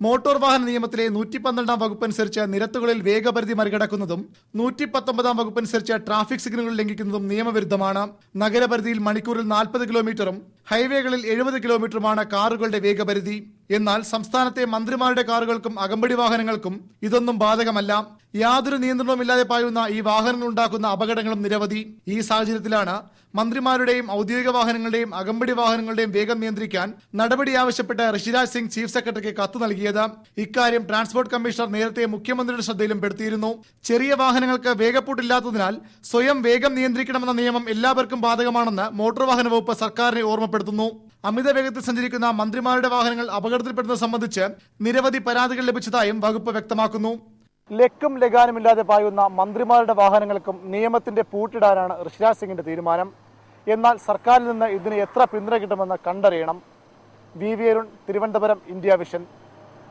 Motor വാഹന നിയമത്തിലെ നൂറ്റി പന്ത്രണ്ടാം വകുപ്പ് അനുസരിച്ച് നിരത്തുകളിൽ വേഗപരിധി മറികടക്കുന്നതും നൂറ്റി പത്തൊമ്പതാം വകുപ്പ് അനുസരിച്ച് ട്രാഫിക് സിഗ്നലുകൾ ലംഘിക്കുന്നതും നിയമവിരുദ്ധമാണ്. നഗരപരിധിയിൽ മണിക്കൂറിൽ നാൽപ്പത് കിലോമീറ്ററും ഹൈവേകളിൽ എഴുപത് കിലോമീറ്ററുമാണ് കാറുകളുടെ വേഗപരിധി. എന്നാൽ സംസ്ഥാനത്തെ മന്ത്രിമാരുടെ കാറുകൾക്കും അകമ്പടി വാഹനങ്ങൾക്കും ഇതൊന്നും ബാധകമല്ല. യാതൊരു നിയന്ത്രണവുമില്ലാതെ പായുന്ന ഈ വാഹനങ്ങൾ ഉണ്ടാക്കുന്ന അപകടങ്ങളും നിരവധി. ഈ സാഹചര്യത്തിലാണ് മന്ത്രിമാരുടെയും ഔദ്യോഗിക വാഹനങ്ങളുടെയും അകമ്പടി വാഹനങ്ങളുടെയും വേഗം നിയന്ത്രിക്കാൻ നടപടി ആവശ്യപ്പെട്ട് ഋഷിരാജ് സിംഗ് ചീഫ് സെക്രട്ടറിക്ക് കത്ത് നൽകിയത്. ഇക്കാര്യം ട്രാൻസ്പോർട്ട് കമ്മീഷണർ നേരത്തെ മുഖ്യമന്ത്രിയുടെ ശ്രദ്ധയിലും പെടുത്തിയിരുന്നു. ചെറിയ വാഹനങ്ങൾക്ക് വേഗപ്പൂട്ടില്ലാത്തതിനാൽ സ്വയം വേഗം നിയന്ത്രിക്കണമെന്ന നിയമം എല്ലാവർക്കും ബാധകമാണെന്ന് മോട്ടോർ വാഹന വകുപ്പ് സർക്കാരിനെ ഓർമ്മപ്പെടുത്തുന്നു അമിത വേഗത്തിൽ സഞ്ചരിക്കുന്ന മന്ത്രിമാരുടെ വാഹനങ്ങൾ അപകടത്തിൽപ്പെടുന്നത് സംബന്ധിച്ച് നിരവധി പരാതികൾ ലഭിച്ചതായും വകുപ്പ് വ്യക്തമാക്കുന്നു. ലക്കും ലഗാനുമില്ലാതെ പായുന്ന മന്ത്രിമാരുടെ വാഹനങ്ങൾക്കും നിയമത്തിന്റെ പൂട്ടിടാനാണ് ഋഷിരാജ് സിംഗിന്റെ തീരുമാനം. എന്നാൽ സർക്കാരിൽ നിന്ന് ഇതിന് എത്ര പിന്തുണ കിട്ടുമെന്ന് കണ്ടറിയണം. V V Arun Thiruvananthapuram India Vision.